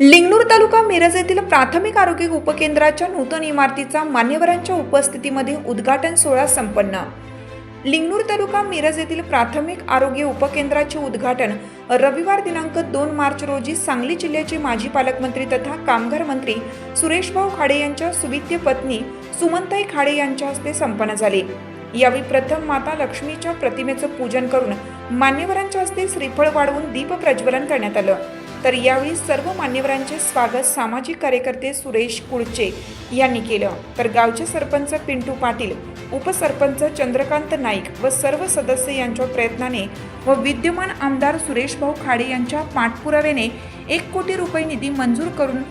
लिंगणूर तालुका मिरज येथील प्राथमिक आरोग्य उपकेंद्राच्या नूतन इमारतीचा मान्यवरांच्या उपस्थितीमध्ये उद्घाटन सोहळा संपन्न. लिंगणूर तालुका मिरज येथील प्राथमिक आरोग्य उपकेंद्राचे उद्घाटन रविवार दिनांक दोन मार्च रोजी सांगली जिल्ह्याचे माजी पालकमंत्री तथा कामगार मंत्री सुरेशभाऊ खाडे यांच्या सुविद्य पत्नी सुमंताई खाडे यांच्या हस्ते संपन्न झाले. यावेळी प्रथम माता लक्ष्मीच्या प्रतिमेचं पूजन करून मान्यवरांच्या हस्ते श्रीफळ वाढवून दीप प्रज्वलन करण्यात आलं. तर यावेळी सर्व मान्यवरांचे स्वागत सामाजिक कार्यकर्ते सुरेश कुळचे यांनी केलं. तर गावचे सरपंच पिंटू पाटील उपसरपंच चंद्रकांत नाईक व सर्व सदस्य यांच्या प्रयत्नाने व विद्यमान आमदार सुरेशभाऊ खाडे यांच्या पाठपुराव्याने एक कोटी रुपये निधी मंजूर करून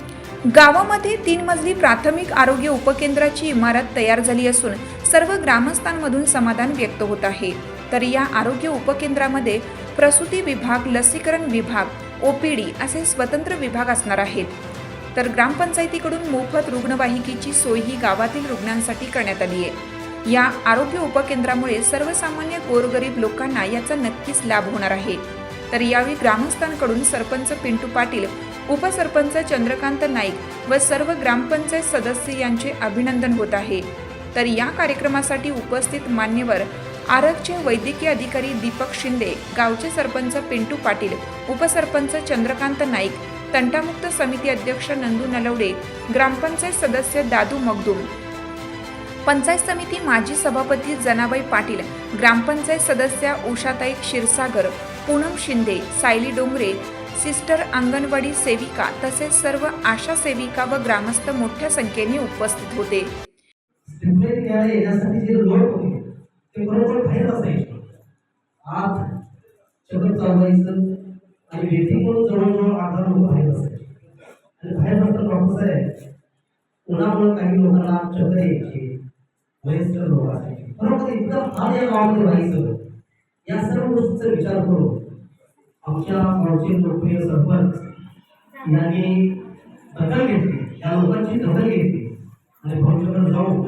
गावामध्ये तीन मजली प्राथमिक आरोग्य उपकेंद्राची इमारत तयार झाली असून सर्व ग्रामस्थांमधून समाधान व्यक्त होत आहे. तर या आरोग्य उपकेंद्रामध्ये प्रसूती विभाग लसीकरण विभाग ओ पी डी असे स्वतंत्र विभाग असणार आहेत. तर ग्रामपंचायतीकडून मोफत रुग्णवाहिकेची सोय ही गावातील रुग्णांसाठी करण्यात आली आहे. या आरोग्य उपकेंद्रामुळे सर्वसामान्य गोरगरीब लोकांना याचा नक्कीच लाभ होणार आहे. तर यावेळी ग्रामस्थांकडून सरपंच पिंटू पाटील उपसरपंच चंद्रकांत नाईक व सर्व ग्रामपंचायत सदस्य यांचे अभिनंदन होत आहे. तर या कार्यक्रमासाठी उपस्थित मान्यवर आरगचे वैद्यकीय अधिकारी दीपक शिंदे गावचे सरपंच पिंटू पाटील उपसरपंच चंद्रकांत नाईक तंटामुक्त समिती अध्यक्ष नंदू नलवडे ग्रामपंचायत सदस्य दादू मगदूम. पंचायत समिती माजी सभापती जनाबाई पाटील ग्रामपंचायत सदस्या उषाताई क्षीरसागर पूनम शिंदे सायली डोंगरे सिस्टर अंगणवाडी सेविका तसेच सर्व आशा सेविका व ग्रामस्थ मोठ्या संख्येने उपस्थित होते. ते बरोबर बाहेर असायचे आत चक्कर चालवायचं आणि वेटिंग म्हणून जवळजवळ आठ लोक बाहेर असायचे. आणि बाहेर नंतर डॉक्टर साहेब उन्हामुळे काही लोकांना चक्र यायची. वयस्कर लोक असायचे. बरोबर इतकं हाल या गावामध्ये व्हायचं या सर्व गोष्टीचा विचार करून आमच्या गावचे लोकप्रिय सरपंच यांनी दखल घेतली. या लोकांची दखल घेतली. आणि भाऊच्याकडे जाऊन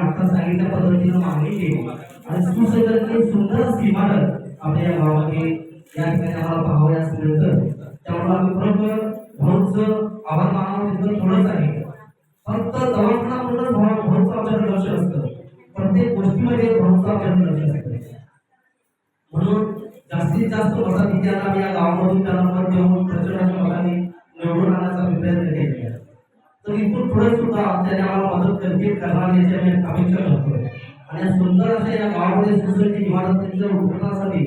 आता सांगितल्या पद्धतीनं मागणी केली. आणि सुसज्ज सुंदर अशी इमारत आपल्या या गावामध्ये या ठिकाणी आम्हाला पाहावयास मिळतं त्यामुळे आम्ही खरोखर भाऊचं आभार मानावं तिथं थोडंच आहे. फक्त दवाखाना म्हणून भाऊ भाऊचं आमच्याकडे लक्ष असतं. प्रत्येक गोष्टीमध्ये भाऊचं आपल्याकडे लक्ष असतं. म्हणून जास्तीत जास्त मताधिक्यांना त्यांना आम्ही या गावामधून त्यांना सुद्धा आम्हाला मदत करतील करणार याची आम्ही अपेक्षा आणि सुंदर या गावामध्ये इमारतीच्या उद्घाटनासाठी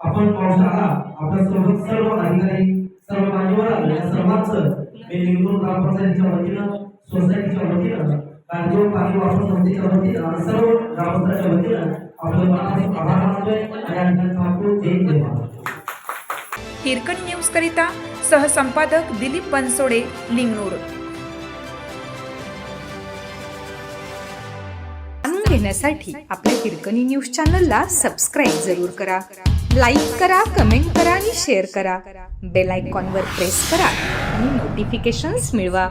आपण पावसाळा आपल्या सर्व अधिकारी सर्व मान्यवर या सर्वांचं मी ग्रामपंचायतीच्या वतीनं सोसायटीच्या वतीनं पाणी वापर संस्थेच्या वतीनं आणि सर्व ग्रामस्थांच्या वतीनं मनापासून आभार मानतोय आणि जय हिरकणी न्यूज करिता सहसंपादक दिलीप बनसोडे लिंगणूर घेण्यासाठी आपल्या हिरकणी न्यूज चॅनलला सबस्क्राईब जरूर करा. लाईक करा कमेंट करा आणि शेअर करा. बेल आयकॉनवर प्रेस करा आणि नोटिफिकेशन्स मिळवा.